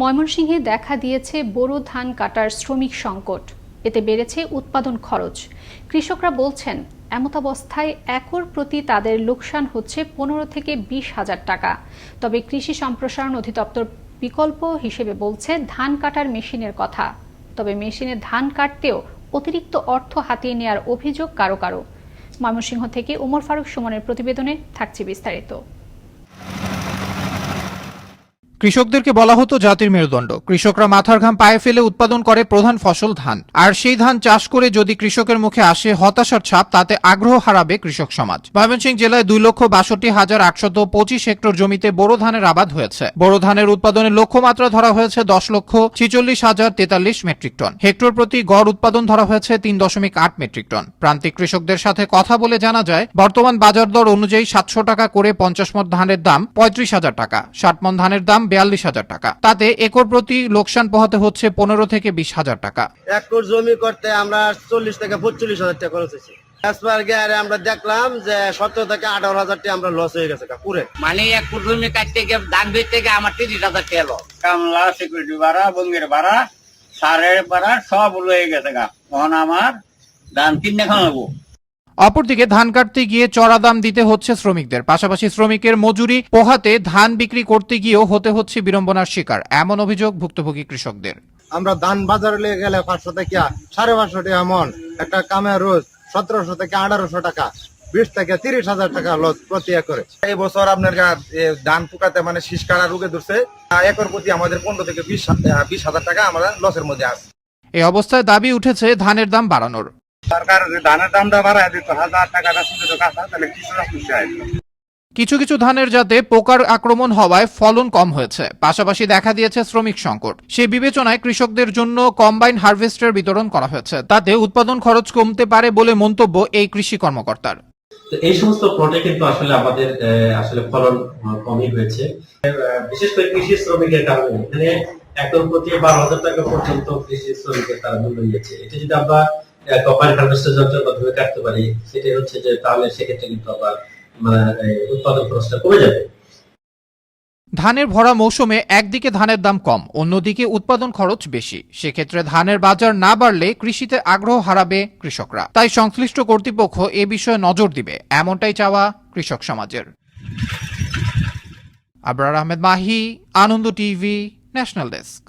ময়মনসিংহে দেখা দিয়েছে বোরো ধান কাটার শ্রমিক সংকট। এতে বেড়েছে উৎপাদন খরচ। কৃষকরা বলছেন এমতাবস্থায় একর প্রতি তাদের লোকসান হচ্ছে পনেরো থেকে বিশ হাজার টাকা। তবে কৃষি সম্প্রসারণ অধিদপ্তর বিকল্প হিসেবে বলছে ধান কাটার মেশিনের কথা। তবে মেশিনে ধান কাটতেও অতিরিক্ত অর্থ হাতিয়ে নেওয়ার অভিযোগ কারও কারও। ময়মনসিংহ থেকে উমর ফারুক সুমনের প্রতিবেদনে থাকছে বিস্তারিত। কৃষকদেরকে বলা হতো জাতির মেরুদণ্ড। কৃষকরা মাথার ঘাম পায়ে ফেলে উৎপাদন করে প্রধান ফসল ধান। আর সেই ধান চাষ করে যদি কৃষকের মুখে আসে হতাশার ছাপ, তাতে আগ্রহ হারাবে কৃষক সমাজ। ময়মনসিংহ জেলায় দুই লক্ষ বাষট্টি হাজার আটশত পঁচিশ হেক্টর জমিতে বোরো ধানের আবাদ হয়েছে। বোরো ধানের উৎপাদনের লক্ষ্যমাত্রা ধরা হয়েছে দশ লক্ষ ছিচল্লিশ হাজার তেতাল্লিশ মেট্রিক টন। হেক্টর প্রতি গড় উৎপাদন ধরা হয়েছে তিন দশমিক আট মেট্রিক টন। প্রান্তিক কৃষকদের সাথে কথা বলে জানা যায়, বর্তমান বাজার দর অনুযায়ী সাতশো টাকা করে পঞ্চাশ মন ধানের দাম পঁয়ত্রিশ হাজার টাকা। ষাট মন ধানের দাম বিয়াল্লিশ হাজার টাকা। তাতে একর প্রতি লোকসান পোহাতে হচ্ছে পনেরো থেকে বিশ হাজার টাকা। একর জমি করতে আমরা চল্লিশ থেকে পঁচল্লিশ হাজার টাকা খরচ হয়েছে। গিয়ারে আমরা দেখলাম যে সতেরো থেকে আঠারো হাজার টাকা আমরা লস হয়ে গেছে পুরে। মানে এক কুটুমি কাটতে গিয়ে দান গিয়ে আমার তিরিশ হাজার টাকা এলো কামলা সিকিউরিটি ভাড়া বঙ্গের ভাড়া সারের ভাড়া সব লয়ে গেছে গা। তখন আমার দান কিনে খাওয়াবো। অপরদিকে ধান কাটতে গিয়ে চড়া দাম দিতে হচ্ছে শ্রমিকদের। পাশাপাশি শ্রমিকের মজুরি পোহাতে ধান বিক্রি করতে গিয়েও হতে হচ্ছে বিড়ম্বনার শিকার এমন অভিযোগ ভুক্তভোগী কৃষকদের। আমরা ধান বাজারে নিয়ে গেলে পাঁচশো থেকে সাড়ে পাঁচশো টাকা মন একটা কামে রোজ সতেরোশো থেকে আঠারোশো টাকা বিশ থেকে তিরিশ হাজার টাকা লস প্রতি একরে। এই বছর আপনার ধান পোকাতে মানে শীষ কাটা রোগে ধরছে একর প্রতি আমাদের পনেরো থেকে বিশ বিশ হাজার টাকা আমরা লসের মধ্যে আছে। এই অবস্থায় দাবি উঠেছে ধানের দাম বাড়ানোর। সরকার যদি ধানের দামটা বাড়ায় দিত হাজার টাকাটা শুনে তো কাঁচা তাহলে কৃষকরা খুশি হয়। কিছু কিছু ধানের জাতে পোকার আক্রমণ হওয়ায় ফলন কম হয়েছে। পাশাপাশি দেখা দিয়েছে শ্রমিক সংকট। সেই বিবেচনায় কৃষকদের জন্য কম্বাইন হারভেস্টার বিতরণ করা হয়েছে। তাতে উৎপাদন খরচ কমতে পারে বলে মন্তব্য এই কৃষি কর্মকর্তার। এই সমস্ত প্লটে কিন্তু আসলে আমাদের আসলে ফলন কমই হয়েছে। বিশেষ করে কৃষি শ্রমিকের কারণে এখানে একদম প্রতি বারো হাজার টাকা পর্যন্ত কৃষি শ্রমিকের তারা মূল্য নিয়েছে এটা যদি আমরা কম্পাইন হার্ভেস্টার যন্ত্রের মাধ্যমে কাটতে পারি। হচ্ছে যে তাহলে সেক্ষেত্রে কিন্তু আবার মানে উৎপাদন খরচটা কমে যাবে। ধানের ভরা মৌসুমে একদিকে ধানের দাম কম, অন্যদিকে উৎপাদন খরচ বেশি। সেক্ষেত্রে ধানের বাজার না বাড়লে কৃষিতে আগ্রহ হারাবে কৃষকরা। তাই সংশ্লিষ্ট কর্তৃপক্ষ এ বিষয়ে নজর দিবে, এমনটাই চাওয়া কৃষক সমাজের। Abrar Ahmed Mahi, Ananda TV, national desk.